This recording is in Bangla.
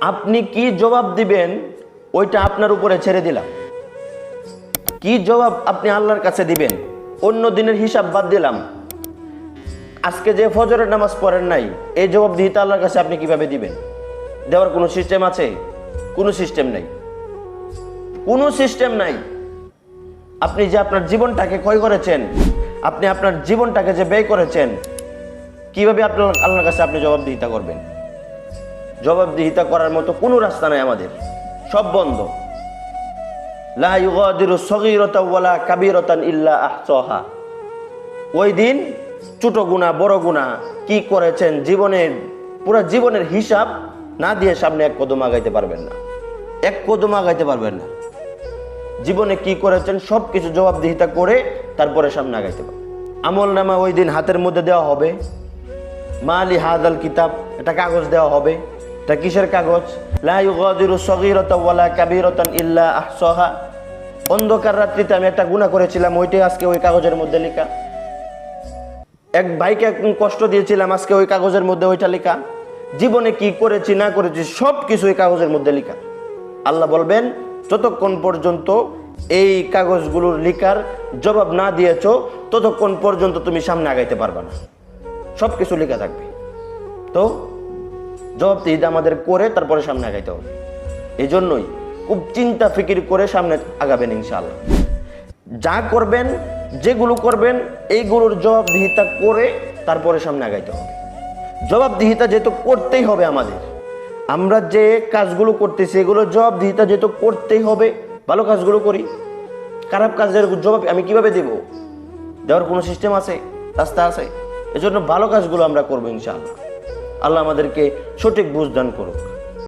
আপনি কি জবাব দিবেন, ওইটা আপনার উপরে ছেড়ে দিলাম। কি জবাব আপনি আল্লাহর কাছে দিবেন, অন্য দিনের হিসাব বাদ দিলাম। আজকে যে ফজরের নামাজ পড়েন নাই, এই জবাব দিহিতা আল্লাহর কাছে আপনি কীভাবে দিবেন? দেওয়ার কোনো সিস্টেম আছে? কোনো সিস্টেম নেই। কোনো সিস্টেম নাই। আপনি যে আপনার জীবনটাকে ক্ষয় করেছেন, আপনি আপনার জীবনটাকে যে ব্যয় করেছেন, কীভাবে আপনার আল্লাহর কাছে আপনি জবাবদিহিতা করবেন? জবাবদিহিতা করার মতো কোনো রাস্তা নাই আমাদের। সব বন্ধ। লা ইউগাদিরু সগীরাতাও ওয়ালা কাবীরাতান ইল্লা আহসাহা। ওই দিন ছোট গুণা বড় গুণা কি করেছেন জীবনের পুরো জীবনের হিসাব না দিয়ে সামনে এক কদম আগাইতে পারবেন না। এক কদম আগাইতে পারবেন না। জীবনে কি করেছেন সব কিছু জবাবদিহিতা করে তারপরে সামনে আগাইতে পারবেন। আমল নামা ওই দিন হাতের মধ্যে দেওয়া হবে। মালি হাদাল কিতাব, এটা কাগজ দেওয়া হবে। এটা কিসের কাগজ? অন্ধকার রাত্রিতে আমি একটা গুনাহ করেছিলাম, ওইটাই আজকে ওই কাগজের মধ্যে লেখা। এক ভাইকে কষ্ট দিয়েছিলাম, আজকে ওই কাগজের মধ্যে ওইটা লেখা। জীবনে কি করেছি, না করেছি সব কিছু ওই কাগজের মধ্যে লেখা। আল্লাহ বলবেন, যতক্ষণ পর্যন্ত এই কাগজগুলোর লিখার জবাব না দিয়েছ, ততক্ষণ পর্যন্ত তুমি সামনে আগাইতে পারবে না। সব কিছু লেখা থাকবে। তো জবাব দিতে আমাদের করে তারপরে সামনে আগাইতে হবে। এই জন্যই খুব চিন্তা ফিকির করে সামনে আগাবেন ইনশাআল্লাহ। যা করবেন, যেগুলো করবেন, এইগুলোর জবাবদিহিতা করে তারপরে সামনে আগাইতে হবে। জবাবদিহিতা যেহেতু করতেই হবে আমাদের, আমরা যে কাজগুলো করতেছি এগুলো জবাবদিহিতা যেহেতু করতেই হবে, ভালো কাজগুলো করি। খারাপ কাজের জবাব আমি কীভাবে দেব? দেওয়ার কোনো সিস্টেম আছে? রাস্তা আছে? এজন্য ভালো কাজগুলো আমরা করব ইনশাআল্লাহ। আল্লাহ আমাদেরকে সঠিক বুঝদান করুক।